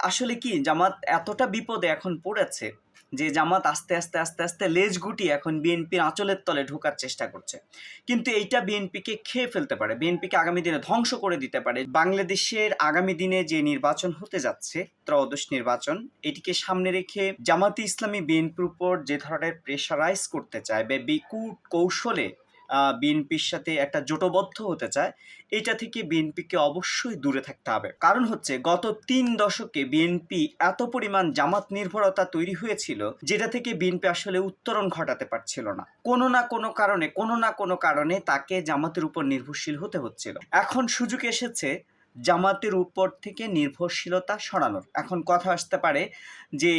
আসলে কি, জামাত এতটা বিপদে এখন পড়েছে যে জামাত আস্তে আস্তে আস্তে আস্তে লেজ গুটিয়ে এখন বিএনপির আঁচলের তলে ঢোকার চেষ্টা করছে। কিন্তু এইটা বিএনপিকে খেয়ে ফেলতে পারে, বিএনপিকে আগামী দিনে ধ্বংস করে দিতে পারে। বাংলাদেশের আগামী দিনে যে নির্বাচন হতে যাচ্ছে, ত্রয়োদশ নির্বাচন, এটিকে সামনে রেখে জামাতি ইসলামী বিএনপির উপর যে ধরনের প্রেশারাইজ করতে চায় বা বিকুট কৌশলে বিএনপির সাথে একটা জোটবদ্ধ হতে চায়, এটা থেকে বিএনপিকে অবশ্যই দূরে থাকতে হবে। কারণ হচ্ছে, গত তিন দশকে বিএনপি এত পরিমাণ জামাত নির্ভরতা তৈরি হয়েছিল, যেটা থেকে বিএনপি আসলে উত্তরণ ঘটাতে পারছিল না। কোনো না কোনো কারণে, কোনো না কোনো কারণে তাকে জামাতের উপর নির্ভরশীল হতে হচ্ছিল। এখন সুযোগ এসেছে জামাতের উপর থেকে নির্ভরশীলতা সরানোর। এখন কথা আসতে পারে যে,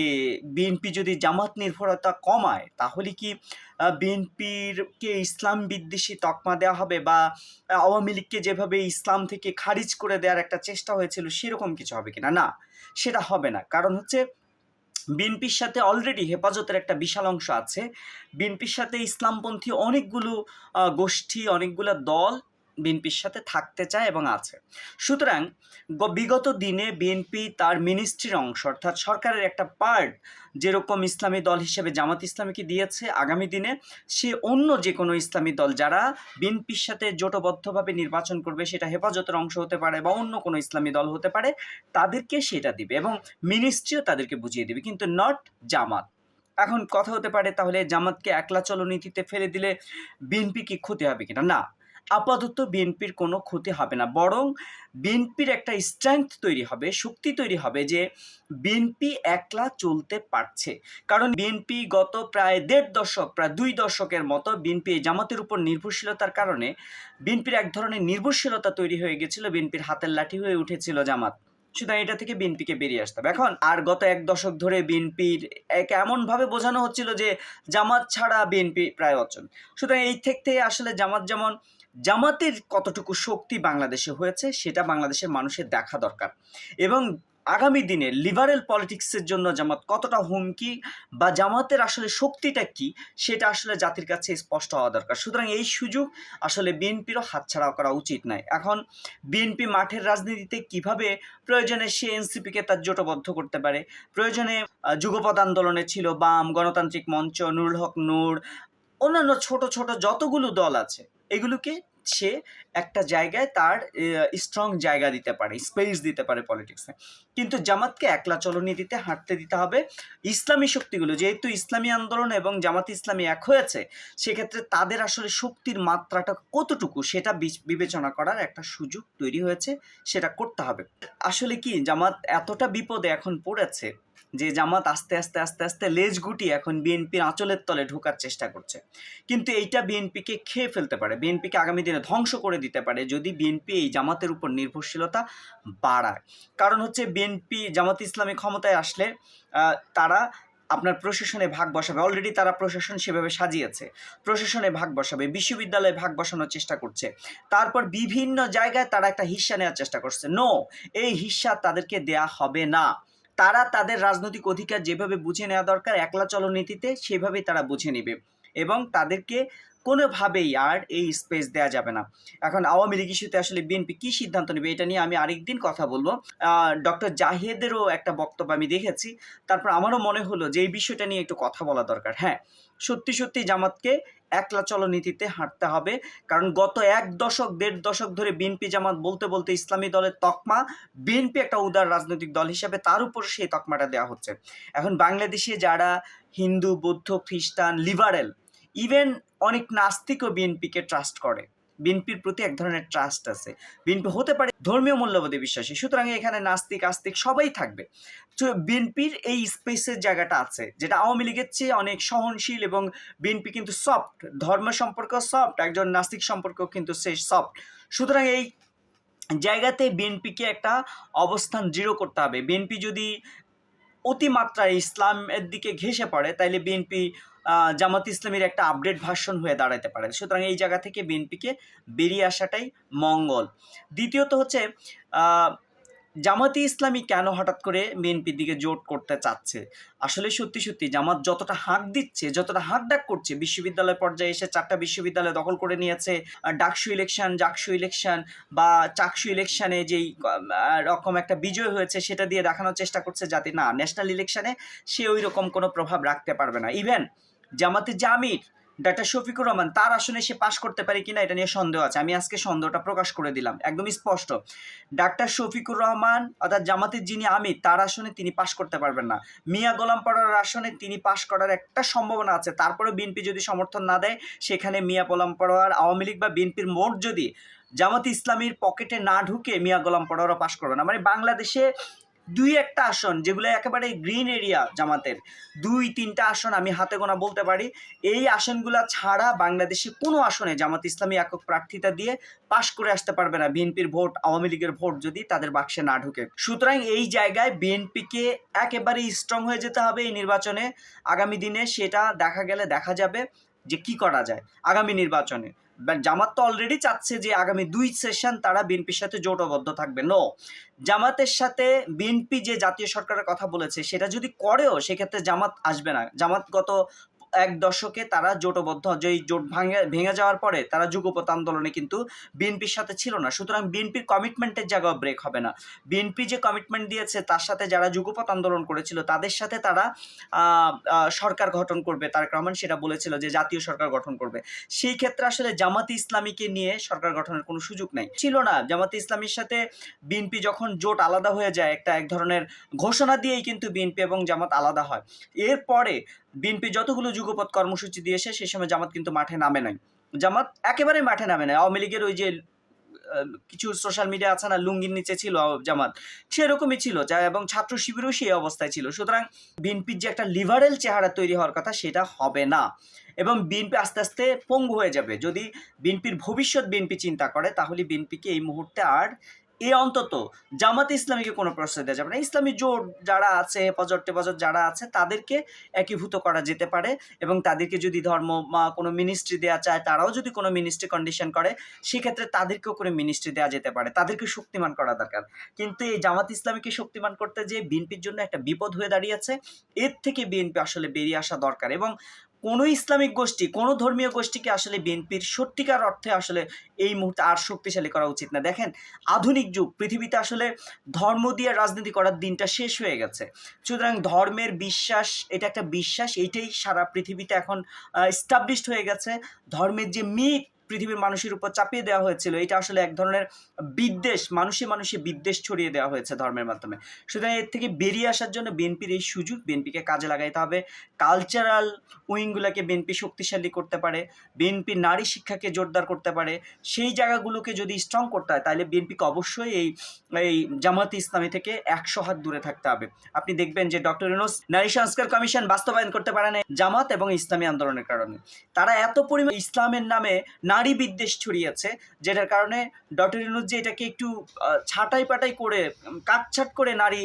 বিএনপি যদি জামাত নির্ভরতা কমায়, তাহলে কি বিএনপির কে ইসলাম বিদ্বেষী তকমা দেওয়া হবে বা আওয়ামী লীগকে যেভাবে ইসলাম থেকে খারিজ করে দেওয়ার একটা চেষ্টা হয়েছিল, সেরকম কিছু হবে কিনা? না, সেটা হবে না। কারণ হচ্ছে, বিএনপির সাথে অলরেডি হেফাজতের একটা বিশাল অংশ আছে। বিএনপির সাথে ইসলামপন্থী অনেকগুলো গোষ্ঠী, অনেকগুলো দল বিএনপির সাথে থাকতে চায় এবং আছে। সুতরাং বিগত দিনে বিএনপি তার মিনিস্ট্রির অংশ, অর্থাৎ সরকারের একটা পার্ট যেরকম ইসলামী দল হিসেবে জামাত ইসলামীকে দিয়েছে, আগামী দিনে সে অন্য যে কোনো ইসলামী দল যারা বিএনপির সাথে জোটবদ্ধভাবে নির্বাচন করবে, সেটা হেফাজতের অংশ হতে পারে বা অন্য কোনো ইসলামী দল হতে পারে, তাদেরকে সেটা দিবে এবং মিনিস্ট্রিও তাদেরকে বুঝিয়ে দিবে, কিন্তু নট জামাত। এখন কথা হতে পারে তাহলে জামাতকে একলা চলনীতিতে ফেলে দিলে বিএনপি কি ক্ষতি হবে কিনা? না। আপাতত বিএনপির কোনো ক্ষতি হবে না। বরং বিএনপির একটা স্ট্রেংথ তৈরি হবে, শক্তি তৈরি হবে যে বিএনপি একলা চলতে পারছে। কারণ বিএনপি গত প্রায় দেড় দশক, প্রায় দুই দশকের মতো বিএনপি জামাতের উপর নির্ভরশীলতার কারণে বিএনপির এক ধরনের নির্ভরশীলতা তৈরি হয়ে গেছিল, বিএনপির হাতের লাঠি হয়ে উঠেছিল জামাত। সুতরাং এটা থেকে বিএনপিকে বেরিয়ে আসতে হবে। এখন আর গত এক দশক ধরে বিএনপির এক এমনভাবে বোঝানো হচ্ছিল যে জামাত ছাড়া বিএনপি প্রায় অচল। সুতরাং এই থেকে আসলে জামাত যেমন জামাতের কতটুকু শক্তি বাংলাদেশে হয়েছে সেটা বাংলাদেশের মানুষের দেখা দরকার। এবং আগামী দিনে লিবারেল পলিটিক্সের জন্য জামাত কতটা হুমকি বা জামাতের আসলে শক্তিটা কি সেটা আসলে জাতির কাছে স্পষ্ট হওয়া দরকার। সুতরাং এই সুযোগ আসলে বিএনপিরও হাতছাড়া করা উচিত নয়। এখন বিএনপি মাঠের রাজনীতিতে কীভাবে প্রয়োজনে সে এনসিপিকে তার জোটবদ্ধ করতে পারে প্রয়োজনে আহ, যুগপৎ আন্দোলনে ছিল বাম গণতান্ত্রিক মঞ্চ নুরুল হক নূর অন্যান্য ছোট ছোট যতগুলো দল আছে এগুলোকে সে একটা জায়গায় তার স্ট্রং জায়গা দিতে পারে স্পেস দিতে পারে পলিটিক্সে কিন্তু জামাতকে একলা চলনীতিতে হাঁটতে দিতে হবে ইসলামী শক্তিগুলো। যেহেতু ইসলামী আন্দোলন এবং জামাত ইসলামী এক হয়েছে, সেক্ষেত্রে তাদের আসলে শক্তির মাত্রাটা কতটুকু সেটা বিচ- বিবেচনা করার একটা সুযোগ তৈরি হয়েছে, সেটা করতে হবে। আসলে কি জামাত এতটা বিপদে এখন পড়েছে? যে জামাত আস্তে আস্তে আস্তে আস্তে লেজ গুটি এখন বিএনপির আঁচলের তলে ঢোকার চেষ্টা করছে। কিন্তু এইটা বিএনপিকে খেয়ে ফেলতে পারে। বিএনপিকে আগামী দিনে ধ্বংস করে দিতে পারে যদি বিএনপি এই জামাতের উপর নির্ভরশীলতা বাড়ায়। কারণ হচ্ছে বিএনপি জামাত ইসলামী ক্ষমতায় আসলে তারা আপনার প্রশাসনে ভাগ বসাবে। অলরেডি তারা প্রশাসন সেভাবে সাজিয়েছে। প্রশাসনে ভাগ বসাবে, বিশ্ববিদ্যালয়ে ভাগ বসানোর চেষ্টা করছে। তারপর বিভিন্ন জায়গায় তারা একটা হিস্সা নেওয়ার চেষ্টা করছে। নো এই হিস্সা তাদেরকে দেয়া হবে না। তারা তাদের রাজনৈতিক অধিকার যেভাবে বুঝে নেওয়া দরকার, একলা চলনীতিতে সেভাবে তারা বুঝে নেবে। এবং তাদেরকে কোনোভাবেই আর এই স্পেস দেওয়া যাবে না। এখন আওয়ামী লীগ ইস্যুতে আসলে বিএনপি কী সিদ্ধান্ত নেবে এটা নিয়ে আমি আরেকদিন কথা বলব। ডক্টর জাহিদেরও একটা বক্তব্য আমি দেখেছি। তারপর আমারও মনে হলো যে এই বিষয়টা নিয়ে একটু কথা বলা দরকার। হ্যাঁ সত্যি সত্যি জামাতকে একলা চলনীতিতে হাঁটতে হবে। কারণ গত এক দশক, দেড় দশক ধরে বিএনপি জামাত বলতে বলতে ইসলামী দলের তকমা বিএনপি একটা উদার রাজনৈতিক দল হিসেবে তার উপর সেই তকমাটা দেওয়া হচ্ছে। এখন বাংলাদেশে যারা হিন্দু, বৌদ্ধ, খ্রিস্টান লিবারেল ইভেন অনেক নাস্তিকও বিএনপিকে ট্রাস্ট করে। বিএনপির প্রতি এক ধরনের ট্রাস্ট আছে। বিএনপি হতে পারে ধর্মীয় মূল্যবোধে বিশ্বাসী। সুতরাং এখানে নাস্তিক, আস্তিক সবাই থাকবে। তো বিএনপির এই স্পেসের জায়গাটা আছে, যেটা আওয়ামী লীগের চেয়ে অনেক সহনশীল এবং বিএনপি কিন্তু সফট ধর্ম সম্পর্ক সফট একজন নাস্তিক সম্পর্ক কিন্তু সে সফট সুতরাং এই জায়গাতে বিএনপিকে একটা অবস্থান দৃঢ় করতে হবে। বিএনপি যদি অতিমাত্রায় ইসলামের দিকে ঘেঁষে পড়ে, তাইলে বিএনপি জামাত ইসলামের একটা আপডেট ভার্সন হয়ে দাঁড়াতে পারে। সুতরাং এই জায়গা থেকে বিএনপিকে বেরিয়ে আসাটাই মঙ্গল। দ্বিতীয়ত হচ্ছে জামাতে ইসলামী কেন হঠাৎ করে বিএনপির দিকে জোট করতে চাচ্ছে? আসলে সত্যি সত্যি জামাত যতটা হাঁক দিচ্ছে, যতটা হাঁক ডাক করছে, বিশ্ববিদ্যালয় পর্যায়ে এসে চারটা বিশ্ববিদ্যালয় দখল করে নিয়েছে ডাকসু ইলেকশন, জাকসু ইলেকশন বা চাকসু ইলেকশনে যেই রকম একটা বিজয় হয়েছে সেটা দিয়ে দেখানোর চেষ্টা করছে যাতে না ন্যাশনাল ইলেকশনে সে ওই রকম কোনো প্রভাব রাখতে পারবে না। ইভেন জামাতে জামির, ডাক্তার শফিকুর রহমান, তার আসনে সে পাশ করতে পারে কিনা এটা নিয়ে সন্দেহ আছে। আমি আজকে সন্দেহটা প্রকাশ করে দিলাম। একদম স্পষ্ট। ডাক্তার শফিকুর রহমান, অর্থাৎ জামাতের যিনি আমির, তার আসনে তিনি পাশ করতে পারবেন না। মিয়া গোলাম পড়ার আসনে তিনি পাশ করার একটা সম্ভাবনা আছে। তারপরে বিএনপি যদি সমর্থন না দেয়, সেখানে মিয়া গোলাম পড়োয়ার আওয়ামী লীগ বা বিএনপির মোট যদি জামাত ইসলামীর পকেটে না ঢুকে মিয়া গোলাম পড়োয়ারও পাশ করবে না। মানে বাংলাদেশে দুই একটা আসন, যেগুলো একেবারে গ্রিন এরিয়া জামাতের। দুই, তিনটা আসন আমি হাতে গোনা বলতে পারি। এই আসনগুলা ছাড়া বাংলাদেশে কোনো আসনে জামাত ইসলামী একক প্রার্থিতা দিয়ে পাশ করে আসতে পারবে না। বিএনপির ভোট, আওয়ামী লীগের ভোট যদি তাদের বাক্সে না ঢুকে। সুতরাং এই জায়গায় বিএনপিকে একেবারে স্ট্রং হয়ে যেতে হবে এই নির্বাচনে। আগামী দিনে সেটা দেখা গেলে দেখা যাবে যে কি করা যায় আগামী নির্বাচনে। জামাত তো অলরেডি চাচ্ছে যে আগামী দুই সেশন তারা বিএনপির সাথে জোটবদ্ধ থাকবে। নো জামাতের সাথে বিএনপি যে জাতীয় সরকারের কথা বলেছে, সেটা যদি করেও সেক্ষেত্রে জামাত আসবে না। জামাত গত এক দশকে তারা জোটবদ্ধ। যেই জোট ভাঙে, ভেঙে যাওয়ার পরে তারা যুগপথ আন্দোলনে কিন্তু বিএনপির সাথে ছিল না। সুতরাং বিএনপির কমিটমেন্টের জায়গাও ব্রেক হবে না। বিএনপি যে কমিটমেন্ট দিয়েছে, তার সাথে যারা যুগপথ আন্দোলন করেছিল, তাদের সাথে তারা সরকার গঠন করবে। তারেক রহমান সেটা বলেছিল যে জাতীয় সরকার গঠন করবে। সেই ক্ষেত্রে আসলে জামাতি ইসলামীকে নিয়ে সরকার গঠনের কোনো সুযোগ নাই। ছিল না। জামাতি ইসলামীর সাথে বিএনপি যখন জোট আলাদা হয়ে যায়, একটা এক ধরনের ঘোষণা দিয়েই কিন্তু বিএনপি এবং জামাত আলাদা হয়। এরপরে বিএনপি যতগুলো যুগপৎ কর্মসূচি দিয়েছে, সে সময় জামাত কিন্তু মাঠে নামে নাই। জামাত একেবারে মাঠে নামে নাই। আওয়ামী লীগের ওই যে কিছু সোশ্যাল মিডিয়া আছে না, লুঙ্গির নিচে ছিল জামাত। সেরকমই ছিল, যা এবং ছাত্র শিবিরও সেই অবস্থায় ছিল। সুতরাং বিএনপির যে একটা লিবারেল চেহারা তৈরি হওয়ার কথা, সেটা হবে না। এবং বিএনপি আস্তে আস্তে পঙ্গু হয়ে যাবে। যদি বিএনপির ভবিষ্যৎ বিএনপি চিন্তা করে, তাহলে বিএনপিকে এই মুহূর্তে আর এ অন্তত জামাতে ইসলামীকে কোনো প্রশ্রয় দেওয়া যাবে না। ইসলামী জোট যারা আছে হেফাজত টেফাজত যারা আছে, তাদেরকে একীভূত করা যেতে পারে এবং তাদেরকে যদি ধর্ম বা কোনো মিনিস্ট্রি দেওয়া চায়, তারাও যদি কোনো মিনিস্ট্রি কন্ডিশন করে, সেক্ষেত্রে তাদেরকেও কোনো মিনিস্ট্রি দেওয়া যেতে পারে। তাদেরকে শক্তিমান করা দরকার। কিন্তু এই জামাত ইসলামীকে শক্তিমান করতে যে বিএনপির জন্য একটা বিপদ হয়ে দাঁড়িয়েছে, এর থেকে বিএনপি আসলে বেরিয়ে আসা দরকার এবং কোনো ইসলামিক গোষ্ঠী, কোনো ধর্মীয় গোষ্ঠীকে আসলে বিএনপির সত্যিকার অর্থে আসলে এই মুহূর্তে আর শক্তিশালী করা উচিত না। দেখেন, আধুনিক যুগ, পৃথিবীতে আসলে ধর্ম দিয়ে রাজনীতি করার দিনটা শেষ হয়ে গেছে। সুতরাং ধর্মের বিশ্বাস, এটা একটা বিশ্বাস এইটাই সারা পৃথিবীতে এখন স্টাবলিশড হয়ে গেছে। ধর্মের যে মিথ পৃথিবীর মানুষের উপর চাপিয়ে দেওয়া হয়েছিল। এটা আসলে এক ধরনের বিদ্বেষ, মানুষে মানুষে বিদ্বেষ ছড়িয়ে দেওয়া হয়েছে ধর্মের মাধ্যমে। সুতরাং এর থেকে বেরিয়ে আসার জন্য বিএনপির এই সুযোগ, বিএনপিকে কাজে লাগাইতে হবে। কালচারাল উইংগুলোকে বিএনপি শক্তিশালী করতে পারে, বিএনপি নারী শিক্ষাকে জোরদার করতে পারে। সেই জায়গাগুলোকে যদি স্ট্রং করতে হয়, তাহলে বিএনপিকে অবশ্যই এই এই জামাতে ইসলামী থেকে একশো হাত দূরে থাকতে হবে। আপনি দেখবেন যে ডক্টর ইউনুস নারী সংস্কার কমিশন বাস্তবায়ন করতে পারে না জামাত এবং ইসলামী আন্দোলনের কারণে। তারা এত পরিমাণ ইসলামের নামে নারী বিদ্বেষ ছড়িয়েছে, যেটার কারণে ডক্টর যে এটাকে একটু ছাঁটাই পাটাই করে কাটছাট করে নারী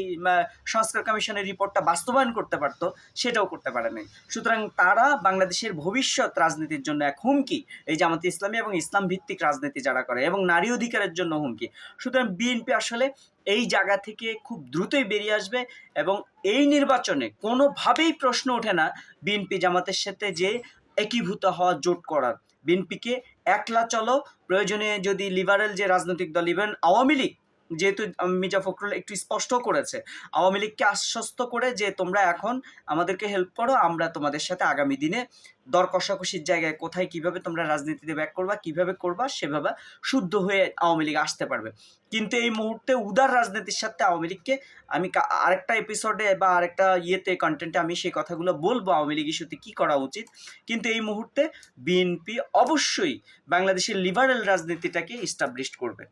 সংস্কার কমিশনের রিপোর্টটা বাস্তবায়ন করতে পারতো, সেটাও করতে পারে নাই সুতরাং তারা বাংলাদেশের ভবিষ্যৎ রাজনীতির জন্য এক হুমকি, এই জামাতে ইসলামী এবং ইসলাম ভিত্তিক রাজনীতি যারা করে, এবং নারী অধিকারের জন্য হুমকি। সুতরাং বিএনপি আসলে এই জায়গা থেকে খুব দ্রুতই বেরিয়ে আসবে, এবং এই নির্বাচনে কোনোভাবেই প্রশ্ন ওঠে না বিএনপি জামাতের সাথে যে একীভূত হওয়া জোট করার। বিএনপিকে একলা চলো। প্রয়োজনে যদি লিবারেল যে রাজনৈতিক দল ইভেন আওয়ামী লীগ যেহেতু মির্জা ফখরুল একটু স্পষ্ট করেছে, আওয়ামী লীগকে আশ্বস্ত করে যে তোমরা এখন আমাদেরকে হেল্প করো, আমরা তোমাদের সাথে আগামী দিনে দর কষাকষির জায়গায় কোথায় কীভাবে তোমরা রাজনীতিতে ব্যাক করবা, কীভাবে করবা, সেভাবে শুদ্ধ হয়ে আওয়ামী লীগ আসতে পারবে। কিন্তু এই মুহূর্তে উদার রাজনীতির সাথে আওয়ামী লীগকে আমি আরেকটা এপিসোডে বা আরেকটা ইয়েতে কন্টেন্টে আমি সেই কথাগুলো বলব আওয়ামী লীগ ইস্যুতে কী করা উচিত। কিন্তু এই মুহূর্তে বিএনপি অবশ্যই বাংলাদেশের লিবারেল রাজনীতিটাকে ইস্টাবলিশ করবে।